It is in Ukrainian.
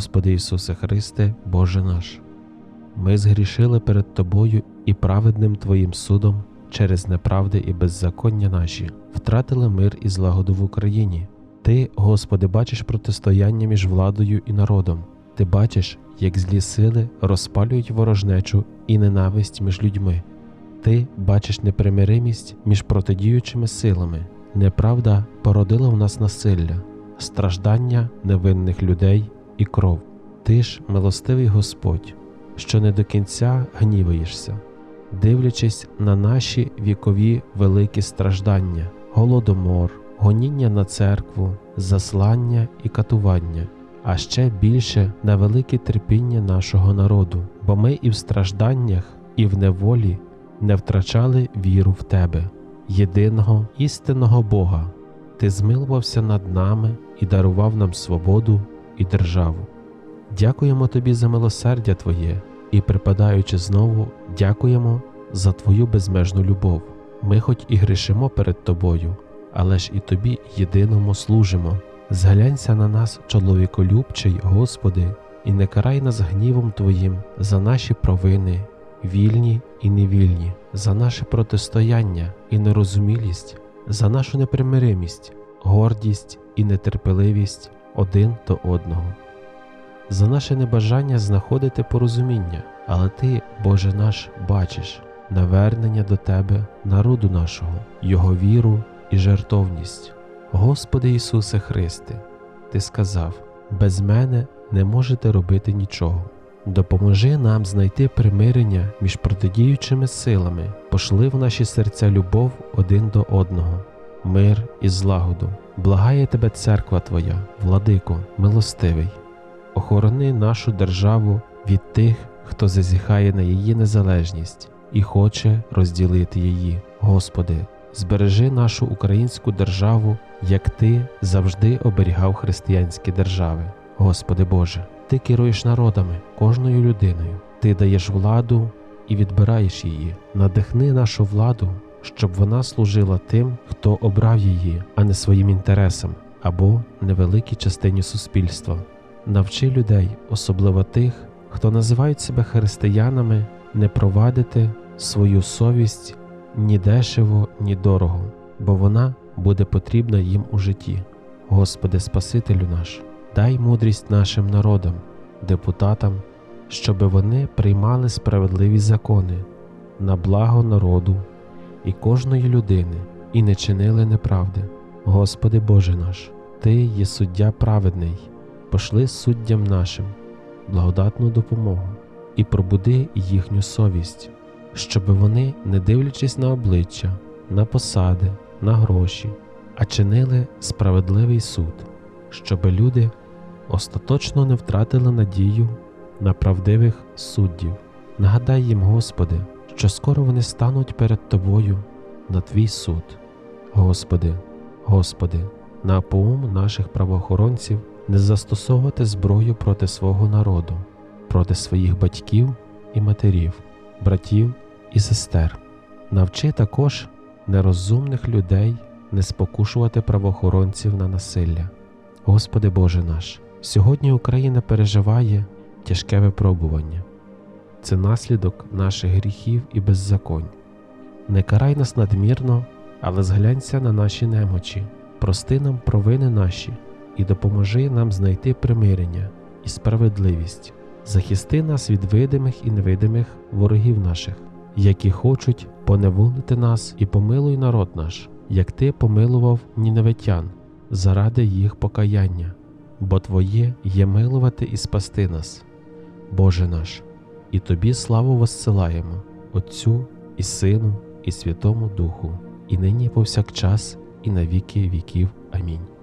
Господи Ісусе Христе, Боже наш. Ми згрішили перед Тобою і праведним Твоїм судом через неправди і беззаконня наші, втратили мир і злагоду в Україні. Ти, Господи, бачиш протистояння між владою і народом. Ти бачиш, як злі сили розпалюють ворожнечу і ненависть між людьми. Ти бачиш непримиримість між протидіючими силами. Неправда породила в нас насилля, страждання невинних людей і кров. Ти ж, милостивий Господь, що не до кінця гніваєшся, дивлячись на наші вікові великі страждання, голодомор, гоніння на церкву, заслання і катування, а ще більше на велике терпіння нашого народу, бо ми і в стражданнях, і в неволі не втрачали віру в Тебе, єдиного істинного Бога. Ти змилувався над нами і дарував нам свободу і державу. Дякуємо Тобі за милосердя Твоє і, припадаючи знову, дякуємо за Твою безмежну любов. Ми хоч і грішимо перед Тобою, але ж і Тобі єдиному служимо. Зглянься на нас, чоловіколюбчий, Господи, і не карай нас гнівом Твоїм за наші провини, вільні і невільні, за наше протистояння і нерозумілість, за нашу непримиримість, гордість і нетерпеливість один до одного, за наше небажання знаходити порозуміння, але Ти, Боже наш, бачиш навернення до Тебе, народу нашого, Його віру і жертовність. Господи Ісусе Христе, Ти сказав: без мене не можете робити нічого. Допоможи нам знайти примирення між протидіючими силами, пошли в наші серця любов один до одного, мир і злагоду. Благає тебе церква Твоя, владико, милостивий. Охорони нашу державу від тих, хто зазіхає на її незалежність і хоче розділити її. Господи, збережи нашу українську державу, як Ти завжди оберігав християнські держави. Господи Боже, Ти керуєш народами, кожною людиною, Ти даєш владу і відбираєш її. Надихни нашу владу, щоб вона служила тим, хто обрав її, а не своїм інтересам або невеликій частині суспільства. Навчи людей, особливо тих, хто називають себе християнами, не провадити свою совість ні дешево, ні дорого, бо вона буде потрібна їм у житті. Господи, Спасителю наш, дай мудрість нашим народам, депутатам, щоби вони приймали справедливі закони на благо народу і кожної людини, і не чинили неправди. Господи Боже наш, Ти є суддя праведний, пошли суддям нашим благодатну допомогу і пробуди їхню совість, щоби вони, не дивлячись на обличчя, на посади, на гроші, а чинили справедливий суд, щоби люди остаточно не втратили надію на правдивих суддів. Нагадай їм, Господи, що скоро вони стануть перед Тобою на Твій суд. Господи, Господи, на поум наших правоохоронців не застосовувати зброю проти свого народу, проти своїх батьків і матерів, братів і сестер. Навчи також нерозумних людей не спокушувати правоохоронців на насилля. Господи Боже наш, сьогодні Україна переживає тяжке випробування. Це наслідок наших гріхів і беззаконь. Не карай нас надмірно, але зглянься на наші немочі, прости нам провини наші і допоможи нам знайти примирення і справедливість, захисти нас від видимих і невидимих ворогів наших, які хочуть поневолити нас і помилуй народ наш, як ти помилував ніневитян заради їх покаяння, бо Твоє є милувати і спасти нас, Боже наш, і Тобі славу воссилаємо, Отцю і Сину, і Святому Духу, і нині і повсякчас, і на віки віків. Амінь.